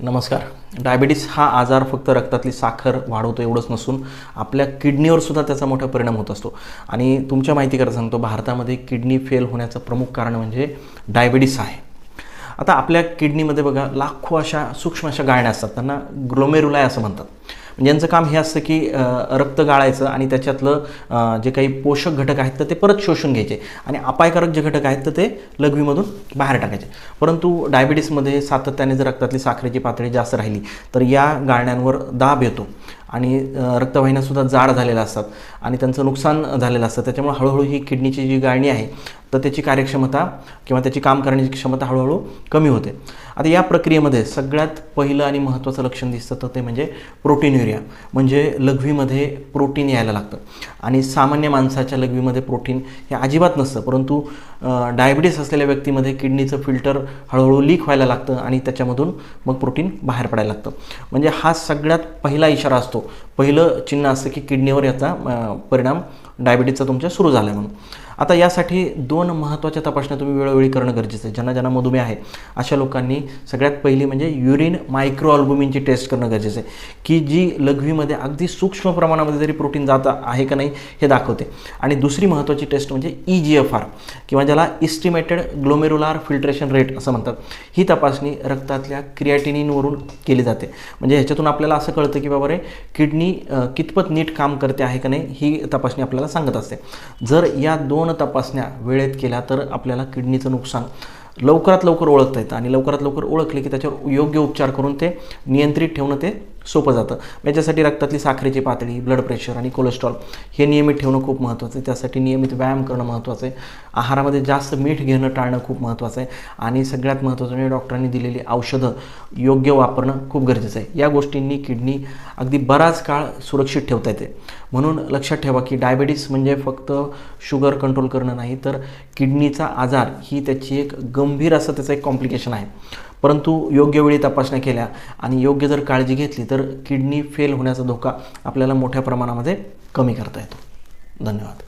नमस्कार. डायबिटीस हा आजार फक्त रक्तातली साखर वाढवतो एवढंच नसून आपल्या किडनीवर सुद्धा त्याचा मोठा परिणाम होत असतो. आणि तुमच्या माहितीकरता सांगतो भारतामध्ये किडनी फेल होण्याचं प्रमुख कारण म्हणजे डायबिटीस आहे. आता आपल्या किडनीमध्ये बघा लाखो अशा सूक्ष्म अशा गाळण्या असतात त्यांना ग्लोमेरुलाय असं म्हणतात. म्हणजे यांचं काम हे असतं की रक्त गाळायचं आणि त्याच्यातलं जे काही पोषक घटक आहेत तर ते परत शोषून घ्यायचे आणि अपायकारक जे घटक आहेत तर ते लघवीमधून बाहेर टाकायचे. परंतु डायबिटीसमध्ये सातत्याने जर रक्तातली साखरेची पातळी जास्त राहिली तर या गाळण्यांवर दाब येतो. आणि रक्तवाहिन्यासुद्धा जाड झालेल्या असतात आणि त्यांचं नुकसान झालेलं असतं. त्याच्यामुळे हळूहळू ही किडनीची जी गाळणी आहे तर त्याची कार्यक्षमता किंवा त्याची काम करण्याची क्षमता हळूहळू कमी होते. आता या प्रक्रियेमध्ये सगळ्यात पहिलं आणि महत्त्वाचं लक्षण दिसतं तर ते म्हणजे प्रोटीन युरिया म्हणजे लघवीमध्ये प्रोटीन यायला लागतं. आणि सामान्य माणसाच्या लघवीमध्ये प्रोटीन हे अजिबात नसतं परंतु डायबिटीस असलेल्या व्यक्तीमध्ये किडनीचं फिल्टर हळूहळू लीक व्हायला लागतं आणि त्याच्यामधून मग प्रोटीन बाहेर पडायला लागतं. म्हणजे हा सगळ्यात पहिला इशारा असतो. fato पहिलं चिन्ह असतं की किडनीवर याचा परिणाम डायबिटीसचा तुमच्या सुरू झाला आहे म्हणून. आता यासाठी दोन महत्त्वाच्या तपासण्या तुम्ही वेळोवेळी करणं गरजेचं आहे. ज्यांना ज्यांना मधुमेह आहे अशा लोकांनी सगळ्यात पहिली म्हणजे युरिन मायक्रो अल्बुमिनची टेस्ट करणं गरजेचं आहे. की जी लघवीमध्ये अगदी सूक्ष्म प्रमाणामध्ये जरी प्रोटीन जात आहे का नाही हे दाखवते. आणि दुसरी महत्त्वाची टेस्ट म्हणजे ई जी एफ आर किंवा ज्याला इस्टिमेटेड ग्लोमेरुलार फिल्ट्रेशन रेट असं म्हणतात. ही तपासणी रक्तातल्या क्रियाटिनिनवरून केली जाते. म्हणजे ह्याच्यातून आपल्याला असं कळतं की बाबा रे किडनी कंपनी कितपत नीट काम करते आहे का नाही ही तपासणी आपल्याला सांगत असते. जर या दोन तपासण्या वेळेत केल्या तर आपल्याला किडनीचं नुकसान लवकरात लवकर ओळखता येतं आणि लवकरात लवकर ओळखले की त्याच्यावर योग्य उपचार करून ते नियंत्रित ठेवणं ते सोपं जातं. याच्यासाठी रक्तातली साखरेची पातळी ब्लड प्रेशर आणि कोलेस्ट्रॉल हे नियमित ठेवणं खूप महत्त्वाचं आहे. त्यासाठी नियमित व्यायाम करणं महत्त्वाचं आहे. आहारामध्ये जास्त मीठ घेणं टाळणं खूप महत्त्वाचं आहे. आणि सगळ्यात महत्त्वाचं म्हणजे डॉक्टरांनी दिलेली औषधं योग्य वापरणं खूप गरजेचं आहे. या गोष्टींनी किडनी अगदी बराच काळ सुरक्षित ठेवता येते. म्हणून लक्षात ठेवा की डायबिटीस म्हणजे फक्त शुगर कंट्रोल करणं नाही तर किडनीचा आजार ही त्याची एक गंभीर असं त्याचं एक कॉम्प्लिकेशन आहे. परंतु योग्य वेळी तपासण्या केल्या आणि योग्य जर काळजी घेतली तर किडनी फेल होण्याचा धोका आपल्याला मोठ्या प्रमाणामध्ये कमी करता येतो. धन्यवाद.